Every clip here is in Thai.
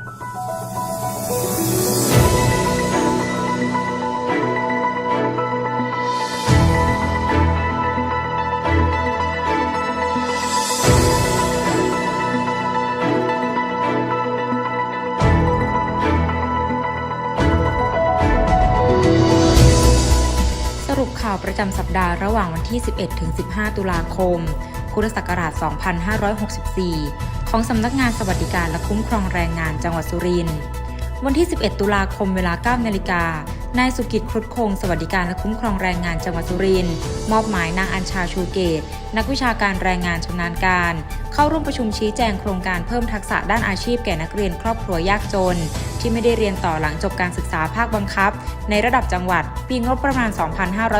สรุปข่าวประจำสัปดาห์ระหว่างวันที่ 11 ถึง 15 ตุลาคม พุทธศักราช 2564 ของสำนักงานสวัสดิการและคุ้มครองแรงงานจังหวัดสุรินทร์วันที่ 11 ตุลาคมเวลา 9 นาฬิกา นายสุกิจครุฑคง สวัสดิการและคุ้มครองแรงงานจังหวัดสุรินทร์มอบหมายนางอัญชาชูเกต นักวิชาการแรงงานชำนาญการ เข้าร่วมประชุมชี้แจงโครงการเพิ่มทักษะด้านอาชีพแก่นักเรียนครอบครัวยากจน ที่ไม่ได้เรียนต่อหลังจบการศึกษาภาคบังคับ ในระดับจังหวัด ปีงบประมาณ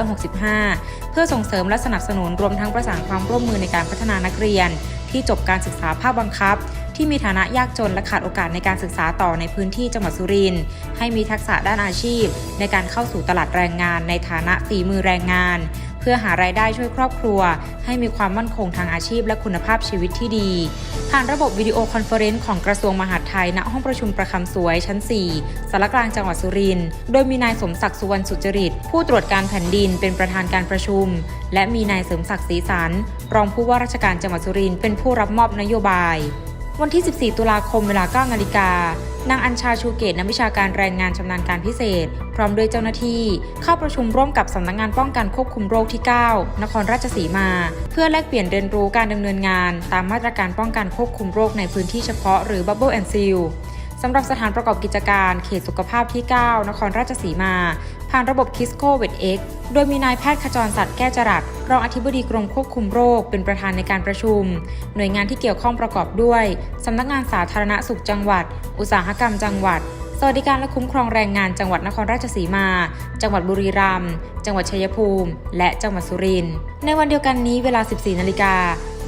2565 เพื่อส่งเสริมและสนับสนุนรวมทั้งประสานความร่วมมือในการพัฒนานักเรียน ที่จบการศึกษาภาคบังคับ ที่มีฐานะยากจนและขาดโอกาสในการศึกษาต่อในพื้นที่จังหวัดสุรินทร์ให้มีทักษะด้านอาชีพ ในการเข้าสู่ตลาดแรงงานในฐานะฝีมือแรงงาน เพื่อหารายได้ช่วยครอบครัว ให้มีความมั่นคงทางอาชีพและคุณภาพชีวิตที่ดี ผ่านระบบวิดีโอคอนเฟอเรนซ์ของกระทรวงมหาดไทยณห้องประชุมประคำสวยชั้น 4สารกลางจังหวัดสุรินทร์โดยมีนายสมศักดิ์สุวรรณสุจริต ผู้ตรวจการแผ่นดินเป็นประธานการประชุม และมีนายเสริมศักดิ์ศรีสันรองผู้ว่าราชการจังหวัดสุรินทร์เป็นผู้รับมอบนโยบาย วันที่ 14 ตุลาคมเวลา9นาฬิกานางอัญชาชูเกตนักวิชาการแรงงานชำนาญการพิเศษ พร้อมด้วยเจ้าหน้าที่ เข้าประชุมร่วมกับสำนักงงานป้องกันควบคุมโรคที่ 9 นครราชสีมา เพื่อแลกเปลี่ยนเรียนรู้การดำเนินงาน ตามมาตรการป้องกันควบคุมโรคในพื้นที่เฉพาะหรือ Bubble and Seal สำหรับสถานประกอบกิจการเขตสุขภาพที่ 9 นครราชสีมา ผ่านระบบคิสโคเว t เอ็กโดยมีนายแพทย์ขจรสัตว์แก้จรัสรองอธิบดีกรมควบคุมโรค เป็นประธานในการประชุม หน่วยงานที่เกี่ยวข้องประกอบด้วย สำนักงานสาธารณสุขจังหวัด อุตสาหกรรมจังหวัดสวัสดิการและคุ้มครองแรงงานจังหวัดนครราชสีมา จังหวัดบุรีรัมย์ จังหวัดชัยภูมิ และจังหวัดสุรินทร์ ในวันเดียวกันนี้เวลา 14 นาฬิกา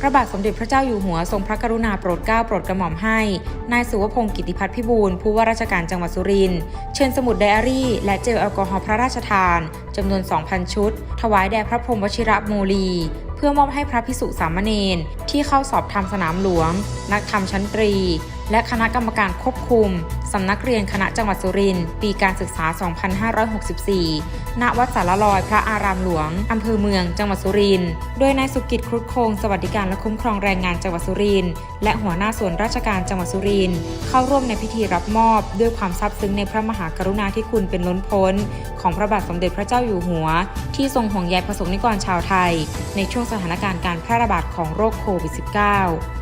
ระบาทสมเด็จพระเจ้าอยู่หัวทรงพระกรุณาโปรดเกล้าโปรดกระหม่อมให้ นายสุวพงศ์กิติพัฒน์พิบูลผู้ว่าราชการจังหวัดสุรินทร์เชิญสมุดไดอารี่ และเจลแอลกอฮอล์พระราชทานจำนวน 2,000 ชุด ถวายแด่พระพรหมวชิระโมลี เพื่อมอบให้พระพิสุสามเณรที่เข้าสอบธรรมสนามหลวง นักธรรมชั้นตรี และคณะกรรมการควบคุม สำนักเรียนคณะจังหวัดสุรินทร์ปีการศึกษา 2564 ณ วัดสารลอยพระอารามหลวง อำเภอเมือง จังหวัดสุรินทร์ โดยนายสุกิจครุฑโคง สวัสดิการและคุ้มครองแรงงานจังหวัดสุรินทร์ และหัวหน้าส่วนราชการจังหวัดสุรินทร์ เข้าร่วมในพิธีรับมอบ ด้วยความซาบซึ้งในพระมหากรุณาธิคุณเป็นล้นพ้น ของพระบาทสมเด็จพระเจ้าอยู่หัว ที่ทรงห่วงใยประสงนิกรชาวไทย ในช่วงสถานการณ์การแพร่ระบาดของโรคโควิด -19